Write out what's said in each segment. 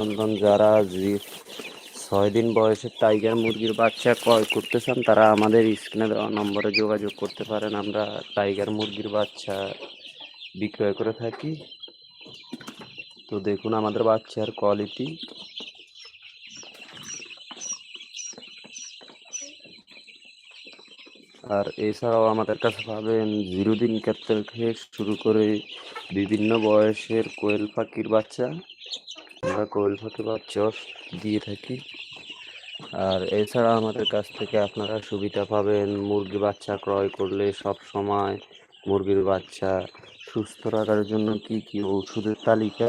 নন্দন যারা ছয় দিন বয়সের টাইগার মুরগির বাচ্চা ক্রয় করতে চান তারা আমাদের স্ক্রিনে দেওয়া নম্বরে যোগাযোগ করতে পারেন। আমরা টাইগার মুরগির বাচ্চা বিক্রয় করে থাকি। তো দেখুন আমাদের বাচ্চার কোয়ালিটি। আর এছাড়াও আমাদের কাছে পাবেন জিরো দিন ক্যাপ্টেল থেকে শুরু করে বিভিন্ন বয়সের কোয়েল পাখির বাচ্চা। আমরা কোয়েল ফাত চস দিয়ে থাকি। আর এছাড়া আমাদের কাছ থেকে আপনারা সুবিধা পাবেন মুরগি বাচ্চা ক্রয় করলে সব সময় মুরগির বাচ্চা সুস্থ রাখার জন্য কি কি ওষুধের তালিকা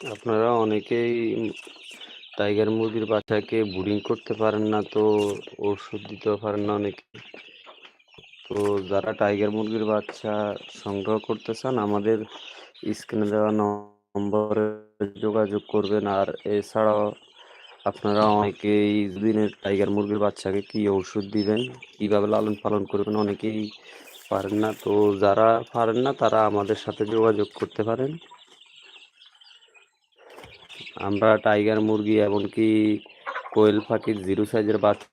আপনারা অনেকেই টাইগার মুরগির বাচ্চাকে ব্রিডিং করতে পারেন না, তো ওষুধ দিতে পারেন না অনেকে। তো যারা টাইগার মুরগির বাচ্চা সংগ্রহ করতে চান, আমাদের স্ক্রিনে দেওয়া নম্বরে যোগাযোগ করবেন। আর এছাড়াও আপনারা অনেকেই দিনের টাইগার মুরগির বাচ্চাকে কি ওষুধ দিবেন, কীভাবে লালন পালন করবেন অনেকেই পারেন না। তো যারা পারেন না, তারা আমাদের সাথে যোগাযোগ করতে পারেন। আমরা টাইগার মুরগি এমনকি কোয়েল পাখির জিরো সাইজের বাচ্চা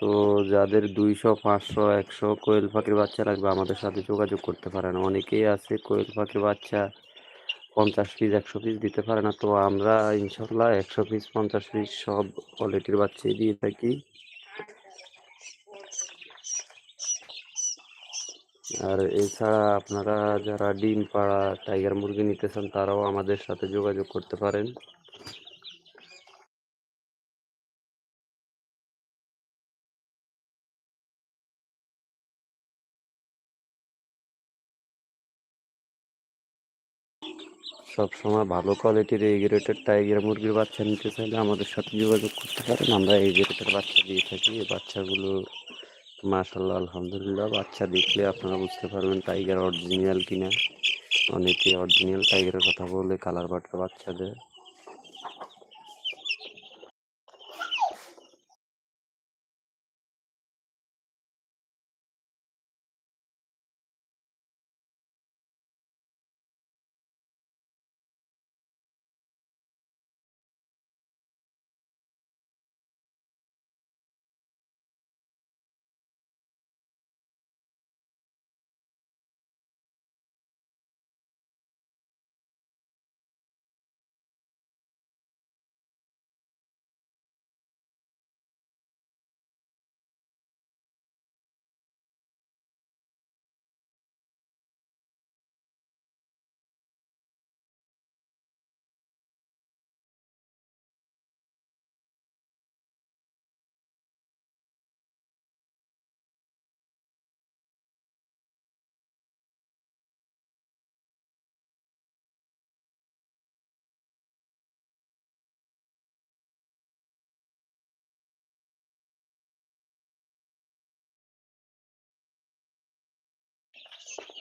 তো যাদের দুইশো, পাঁচশো, একশো কোয়েল পাখির বাচ্চা লাগবে, আমাদের সাথে যোগাযোগ করতে পারেন। অনেকেই আছে কোয়েল পাখির বাচ্চা পঞ্চাশ পিস একশো পিস দিতে পারে না। তো আমরা ইনশাল্লাহ একশো পিস পঞ্চাশ পিস সব কোয়ালিটির বাচ্চাই দিয়ে থাকি। আর এছাড়া আপনারা যারা ডিম পাড়া, টাইগার মুরগি নিতে চান তারাও আমাদের সাথে যোগাযোগ করতে পারেন। সব সময় ভালো কোয়ালিটির এই টাইগার মুরগির বাচ্চা নিতে চাইলে আমাদের সাথে যোগাযোগ করতে পারেন। আমরা এই গ্রেটের বাচ্চা দিয়ে থাকি। এই বাচ্চাগুলো মাশাল্লাহ আলহামদুলিল্লাহ। বাচ্চা দেখলে আপনারা বুঝতে পারবেন টাইগার অরিজিনাল কিনা। অনেকে অরিজিনাল টাইগারের কথা বলে কালার বাটার বাচ্চা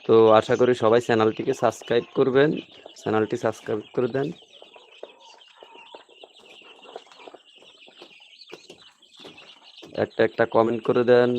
তো আশা করি সবাই চ্যানেলটিকে সাবস্ক্রাইব করবেন, চ্যানেলটি সাবস্ক্রাইব করে দেন। একটা একটা কমেন্ট করে দেন।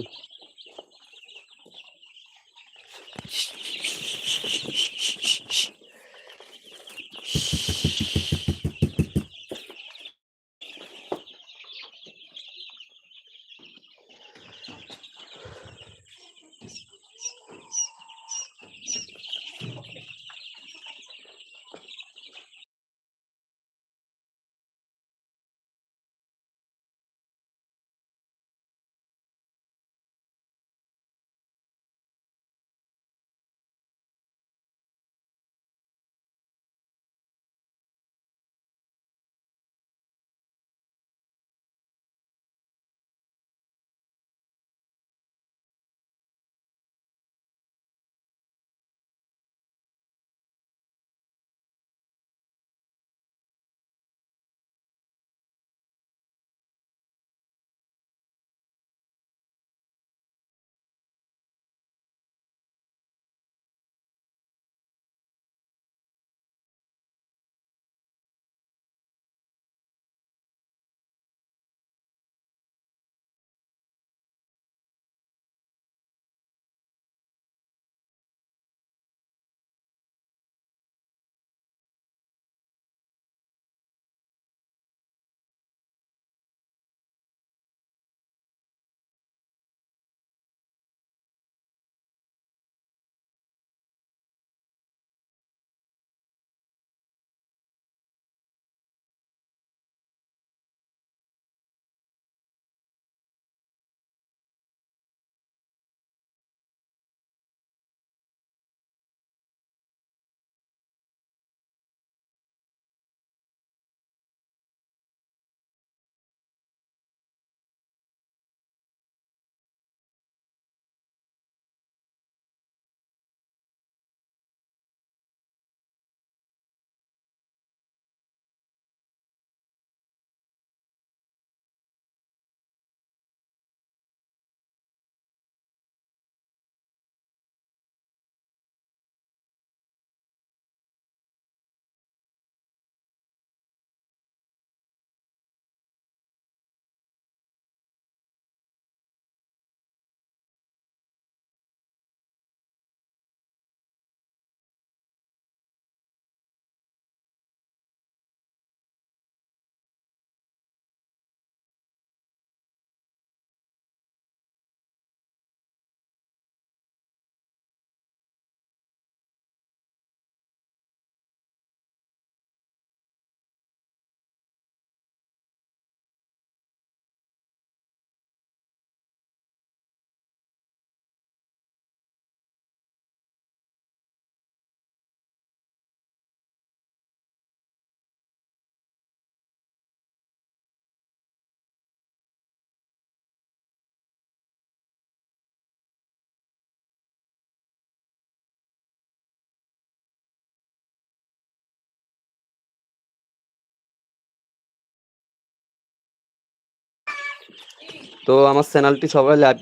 তো আমার চ্যানেলটি সবাই লাইক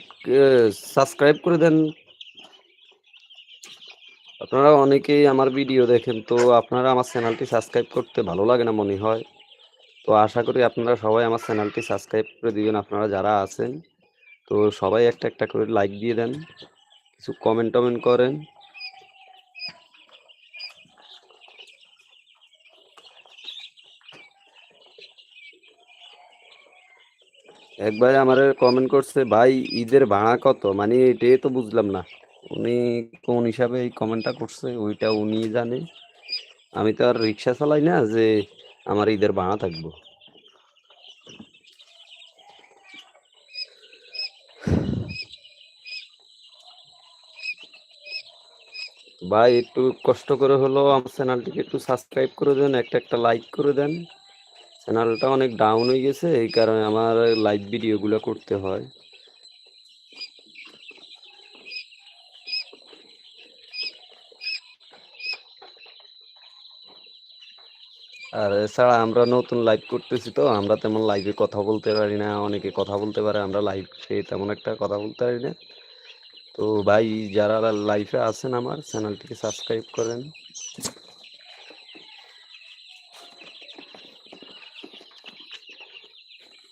সাবস্ক্রাইব করে দেন। আপনারা অনেকেই আমার ভিডিও দেখেন, তো আপনারা আমার চ্যানেলটি সাবস্ক্রাইব করতে ভালো লাগে না মনে হয়? তো আশা করি আপনারা সবাই আমার চ্যানেলটি সাবস্ক্রাইব করে দিবেন, আপনারা যারা আছেন। তো সবাই একটা একটা করে লাইক দিয়ে দেন, কিছু কমেন্ট টমেন্ট করেন। একবার আমার কমেন্ট করছে, ভাই, ঈদের ভাড়া কত? মানে এটাই তো বুঝলাম না। উনি কোন হিসাবে এই কমেন্টটা করছে, ওইটা উনি জানে। আমি তো আর রিক্সা চালাই না যে আমার ঈদের ভাড়া থাকব। ভাই, একটু কষ্ট করে হলো আমার চ্যানেলটিকে একটু সাবস্ক্রাইব করে দেন একটা একটা লাইক করে দেন। চ্যানেলটা অনেক ডাউন হয়ে গেছে, এই কারণে আমার লাইভ ভিডিওগুলো করতে হয়। আর এছাড়া আমরা নতুন লাইভ করতেছি তো, আমরা তেমন লাইভে কথা বলতে পারি না, অনেকে কথা বলতে পারে, আমরা লাইভ তেমন একটা কথা বলতে পারি না। তো ভাই, যারা লাইভে আছেন আমার চ্যানেলটিকে সাবস্ক্রাইব করেন।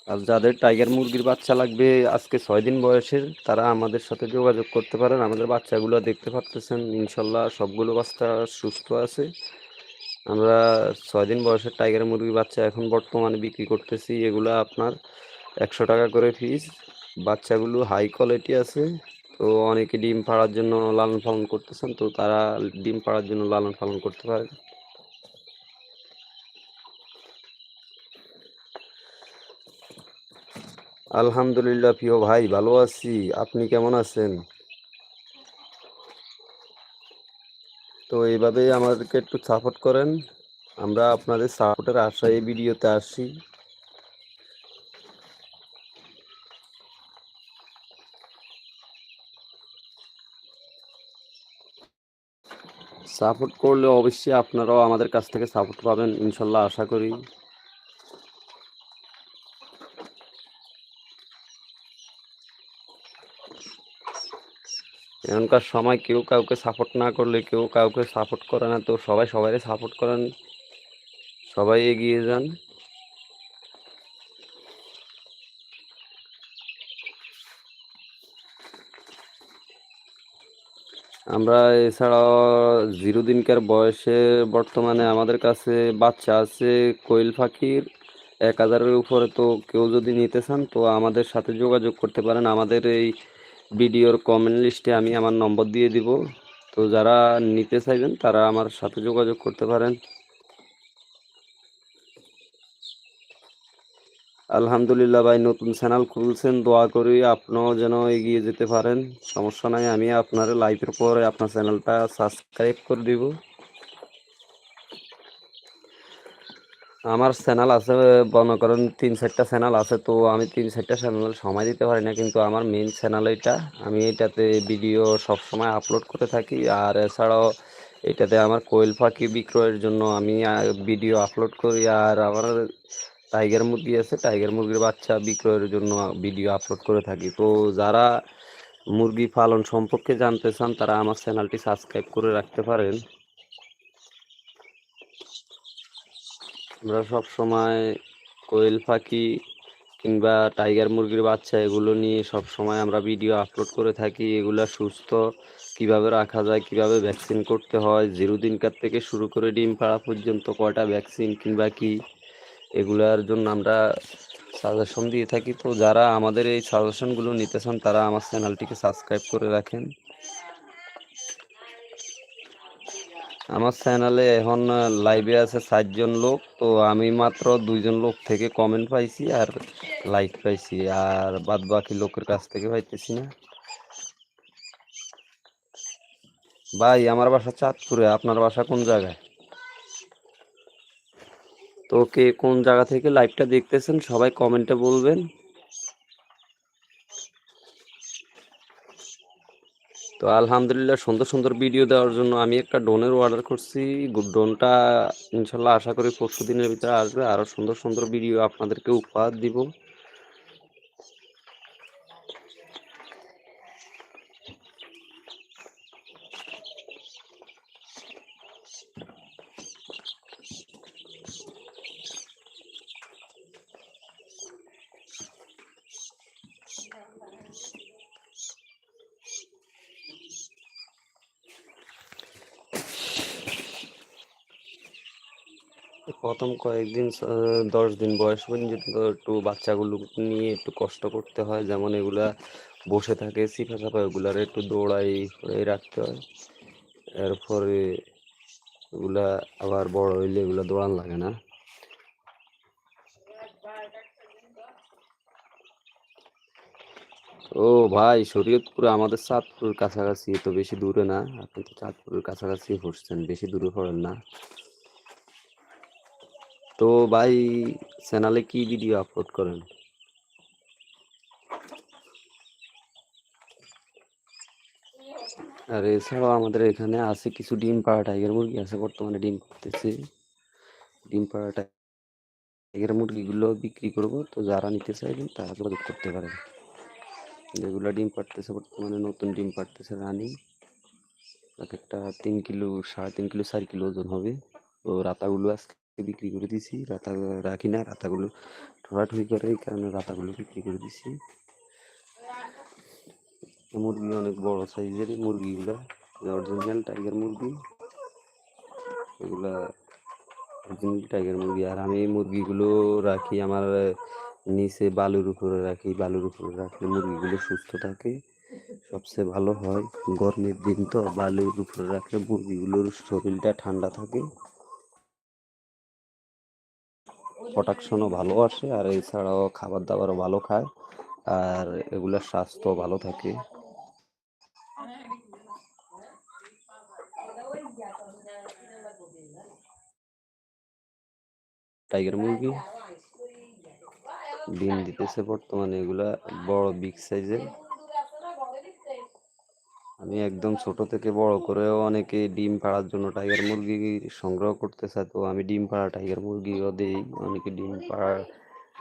আর যাদের টাইগার মুরগির বাচ্চা লাগবে আজকে ছয় দিন বয়সের, তারা আমাদের সাথে যোগাযোগ করতে পারেন। আমাদের বাচ্চাগুলো দেখতে পারতেছেন, ইনশাল্লাহ সবগুলো বাচ্চা সুস্থ আছে। আমরা ছয় দিন বয়সের টাইগার মুরগির বাচ্চা এখন বর্তমানে বিক্রি করতেছি। এগুলো আপনার একশো টাকা করে পিস বাচ্চাগুলো হাই কোয়ালিটি আছে। তো অনেকে ডিম পাড়ার জন্য লালন পালন করতেছেন, তো তারা ডিম পাড়ার জন্য লালন পালন করতে পারে। আলহামদুলিল্লাহ প্রিয় ভাই, ভালো আছি। আপনি কেমন আছেন? তো এইভাবে আমাদেরকে একটু সাপোর্ট করেন। আমরা আপনাদের সাপোর্টের আশায় এই ভিডিওতে আসি। সাপোর্ট করলে অবশ্যই আপনারাও আমাদের কাছ থেকে সাপোর্ট পাবেন, ইনশাল্লাহ আশা করি। এখনকার সময় কেউ কাউকে সাপোর্ট না করলে, কেউ কাউকে সাপোর্ট করে না, তো সবাই সবাই সাপোর্ট করেন। সবাই এগিয়ে যান। আমরা এছাড়াও জিরো দিনকার বয়সে বর্তমানে আমাদের কাছে বাচ্চা আছে কোয়েল পাখির। এক হাজারের উপরে তো কেউ যদি নিতে চান, তো আমাদের সাথে যোগাযোগ করতে পারেন। আমাদের এই ভিডিওর কমেন্ট লিস্টে আমি আমার নম্বর দিয়ে দিব। তো যারা নিতে চাইবেন, তারা আমার সাথে যোগাযোগ করতে পারেন। আলহামদুলিল্লাহ ভাই, নতুন চ্যানেল খুলছেন। দোয়া করি আপনিও যেন এগিয়ে যেতে পারেন। সমস্যা নাই, আমি আপনার লাইভের পরে আপনার চ্যানেলটা সাবস্ক্রাইব করে দিব। আমার চ্যানেল আছে, মনে করেন তিন চারটা চ্যানেল আছে, তো আমি তিন চারটা চ্যানেল সময় দিতে পারি না, কিন্তু আমার মেন চ্যানেল এটা আমি এটাতে ভিডিও সব সময় আপলোড করে থাকি, আর এছাড়াও এটাতে আমার কোয়েল পাখি বিক্রয়ের জন্য আমি ভিডিও আপলোড করি, আর আমার টাইগার মুরগি আছে টাইগার মুরগির বাচ্চা বিক্রয়ের জন্য ভিডিও আপলোড করে থাকি। তো যারা মুরগি পালন সম্পর্কে জানতে চান, তারা আমার চ্যানেলটি সাবস্ক্রাইব করে রাখতে পারেন। আমরা সব সময় কোয়েল পাখি কিংবা টাইগার মুরগির বাচ্চা এগুলো নিয়ে সব সময় আমরা ভিডিও আপলোড করে থাকি। এগুলো সুস্থ কীভাবে রাখা যায়, কীভাবে ভ্যাকসিন করতে হয় জিরো দিনকার থেকে শুরু করে ডিম পাড়া পর্যন্ত কয়টা ভ্যাকসিন কিংবা কি, এগুলার জন্য আমরা সাজেশন দিয়ে থাকি। তো যারা আমাদের এই সাজেশনগুলো নিতে চান, তারা আমার চ্যানেলটিকে সাবস্ক্রাইব করে রাখেন। আমার চ্যানেলে এখন লাইভে আছে ষাটজন লোক, তো আমি মাত্র দুইজন লোক থেকে কমেন্ট পাইছি আর লাইক পাইছি, আর বাদ বাকি লোকের কাছ থেকে পাইতেছি না। ভাই, আমার বাসা চাঁদপুরে, আপনার বাসা কোন জায়গায়? তো কে কোন জায়গা থেকে লাইভটা দেখতেছেন, সবাই কমেন্টে বলবেন। তো আলহামদুলিল্লাহ সুন্দর সুন্দর ভিডিও দেওয়ার জন্য আমি একটা ড্রোনের অর্ডার করছি। ড্রোনটা ইনশাল্লাহ আশা করি পরশু দিনের ভিতরে আসবে। আরও সুন্দর সুন্দর ভিডিও আপনাদেরকে উপহার দিব। প্রথম কয়েকদিন দশ দিন বয়স পর্যন্ত একটু বাচ্চাগুলো নিয়ে একটু কষ্ট করতে হয়। যেমন এগুলা বসে থাকে চিপা চাপা এগুলার একটু দৌড়াই রাখতে হয়। এরপরে এগুলা আবার বড় হইলে এগুলা দৌড়ান লাগে না। ও ভাই, শরীয়তপুরে আমাদের চাঁদপুর কাছাকাছি তো বেশি দূরে না। আপনি তো চাঁদপুরের কাছাকাছি পড়ছেন বেশি দূরে পড়েন না। তো ভাই চ্যানেলে কি ভিডিও আপলোড করেন? আর এছাড়াও আমাদের এখানে আছে কিছু ডিম পাড়া টাইগার মুরগি আছে, বর্তমানে ডিম পাড়তেছে। ডিম পাড়া টাইগার মুরগিগুলো বিক্রি করব। তো যারা নিতে চাইবেন তারা যোগাযোগ করতে পারেন। যেগুলো ডিম পাড়তেছে, বর্তমানে নতুন ডিম পাড়তেছে রানিং। এক একটা তিন কিলো, সাড়ে তিন কিলো, চার কিলো ওজন হবে। তো রাতাগুলো আজকে বিক্রি করে দিছি রাতা রাখি না রাতাগুলো ঠোরাঠুরি করে, এই কারণে রাতাগুলো বিক্রি করে দিছি। মুরগি অনেক বড় সাইজের, মুরগিগুলো অরিজিনাল টাইগার মুরগি, এগুলা অরিজিনাল টাইগার মুরগি। আর আমি মুরগিগুলো রাখি আমার নিচে বালুর উপরে রাখি, বালুর উপরে রাখলে মুরগিগুলো সুস্থ থাকে, সবচেয়ে ভালো হয়। গরমের দিন তো বালুর উপরে রাখলে মুরগিগুলোর শরীরটা ঠান্ডা থাকে। প্রোটাকশনও ভালো আসে, আর এছাড়াও খাবার দাবারও ভালো খায়, আর এগুলোর স্বাস্থ্য ভালো থাকে। টাইগার মুরগি ডিম দিতেছে বর্তমানে, এগুলা বড় বিগ সাইজের আমি একদম ছোট থেকে বড় করেও অনেকে ডিম পাড়ার জন্য টাইগার মুরগি সংগ্রহ করতে চায় তো আমি ডিম পাড়া টাইগার মুরগিও দিই। অনেকে ডিম পাড়া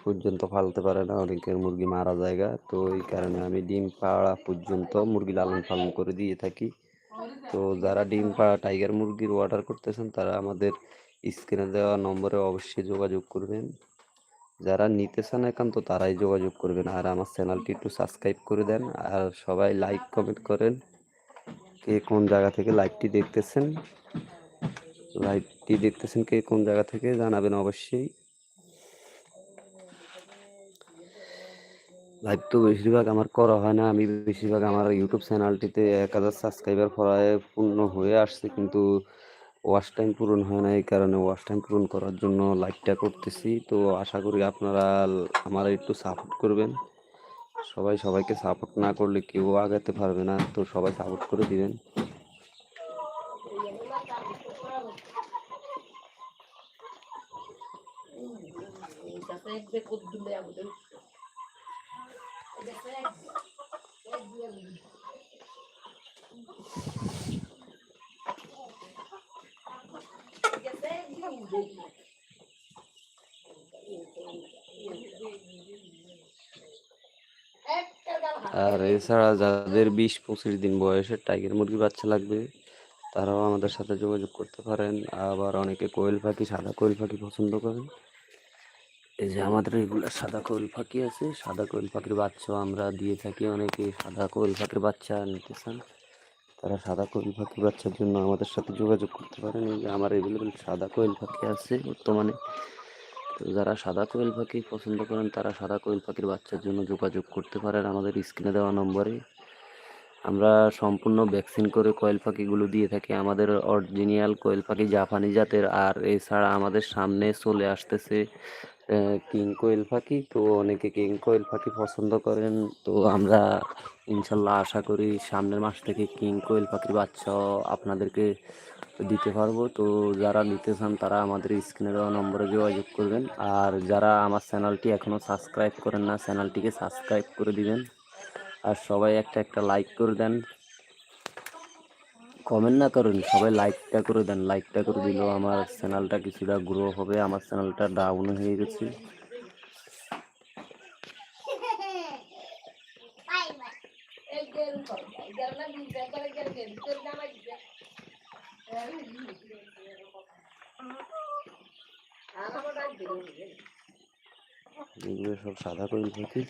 পর্যন্ত ফালতে পারে না, অনেকের মুরগি মারা জায়গা। তো এই কারণে আমি ডিম পাড়া পর্যন্ত মুরগি লালন পালন করে দিয়ে থাকি। তো যারা ডিম পাড়া টাইগার মুরগির অর্ডার করতেছেন, তারা আমাদের স্ক্রিনে দেওয়া নম্বরে অবশ্যই যোগাযোগ করবেন। যারা নিতে চান একান্ত তারাই যোগাযোগ করবেন। আর আমার চ্যানেলটি একটু সাবস্ক্রাইব করে দেন। আর সবাই লাইক কমেন্ট করেন। কে কোন জায়গা থেকে লাইভটি দেখতেছেন? লাইভটি দেখতেছেন কে কোন জায়গা থেকে জানাবেন অবশ্যই। লাইভ তো বেশিরভাগ আমার করা হয় না, আমি বেশিরভাগ আমার ইউটিউব চ্যানেলটিতে এক হাজার সাবস্ক্রাইবার প্রায় পূর্ণ হয়ে আসছে, কিন্তু ওয়াশ টাইম পূরণ হয় না, এই কারণে ওয়াশ টাইম পূরণ করার জন্য লাইভটা করতেছি। তো আশা করি আপনারা আমার একটু সাপোর্ট করবেন। সবাই সবাইকে সাপোর্ট না করলে কেউ আগাতে পারবে না তো সবাই সাপোর্ট করে দিবেন। আর এছাড়া যাদের বিশ পঁচিশ দিন বয়সের টাইগার মুরগি বাচ্চা লাগবে, তারাও আমাদের সাথে যোগাযোগ করতে পারেন। আবার অনেকে কোয়েল পাখি, সাদা কোয়েল পাখি পছন্দ করেন। এই যে আমাদের এগুলো সাদা কোয়েল পাখি আছে, সাদা কোয়েল পাখির বাচ্চাও আমরা দিয়ে থাকি। অনেকে সাদা কোয়েল পাখির বাচ্চা নিতে চান, তারা সাদা কোয়েল পাখির বাচ্চার জন্য আমাদের সাথে যোগাযোগ করতে পারেন। এই যে আমার এভেলেবেল সাদা কোয়েল পাখি আছে বর্তমানে। তো যারা সাদা কোয়েল পাখি পছন্দ করেন, তারা সাদা কোয়েল পাখির বাচ্চার জন্য যোগাযোগ করতে পারেন আমাদের স্ক্রিনে দেওয়া নম্বরে। আমরা সম্পূর্ণ ভ্যাকসিন করে কোয়েল পাখিগুলো দিয়ে থাকি। আমাদের অরিজিনাল কোয়েল পাখি জাপানি জাতের, আর এছাড়া আমাদের সামনে চলে আসতেছে কিং কোয়েল পাখি। তো অনেকে কিং কোয়েল পাখি পছন্দ করেন। তো আমরা ইনশাল্লাহ আশা করি সামনের মাস থেকে কিং কোয়েল পাখির বাচ্চা আপনাদেরকে দিতে পারব। তো যারা নিতে চান তারা আমাদের স্ক্রিনে দেওয়া নম্বরে যোগাযোগ করবেন। আর যারা আমার চ্যানেলটি এখনও সাবস্ক্রাইব করেন না, চ্যানেলটিকে সাবস্ক্রাইব করে দিবেন। আর সবাই একটা একটা লাইক করে দেন। কমেন্ট না করেন, সবাই লাইকটা করে দেন। লাইকটা করে দিলেও আমার চ্যানেলটা কিছুটা গ্রো হবে, আমার চ্যানেলটা ডাউন হয়ে গেছে। এগুলো সব সাদা করে থাকি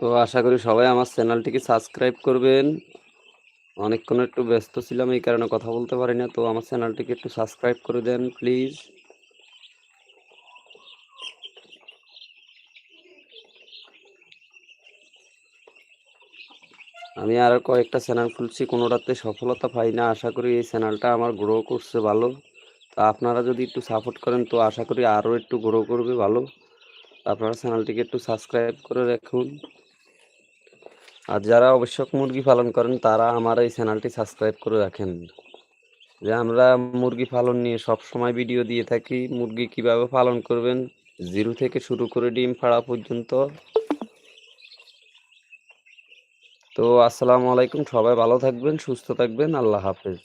তো আশা করি সবাই আমার চ্যানেলটিকে সাবস্ক্রাইব করবেন। অনেকক্ষণ একটু ব্যস্ত ছিলাম, এই কারণে কথা বলতে পারি না। তো আমার চ্যানেলটিকে একটু সাবস্ক্রাইব করে দেন, প্লিজ। আমি আরও কয়েকটা চ্যানেল খুলছি, কোনোটাতে সফলতা পাই না। আশা করি এই চ্যানেলটা আমার গ্রো করছে ভালো। তা আপনারা যদি একটু সাপোর্ট করেন, তো আশা করি আরও একটু গ্রো করবে ভালো। আপনারা চ্যানেলটিকে একটু সাবস্ক্রাইব করে রাখুন। আর যারা আবশ্যক মুরগি পালন করেন, তারা আমার এই চ্যানেলটি সাবস্ক্রাইব করে রাখেন। যে আমরা মুরগি পালন নিয়ে সব সময় ভিডিও দিয়ে থাকি, মুরগি কীভাবে পালন করবেন, জিরো থেকে শুরু করে ডিম ফাড়া পর্যন্ত। তো আসসালামু আলাইকুম, সবাই ভালো থাকবেন, সুস্থ থাকবেন, আল্লাহ হাফেজ।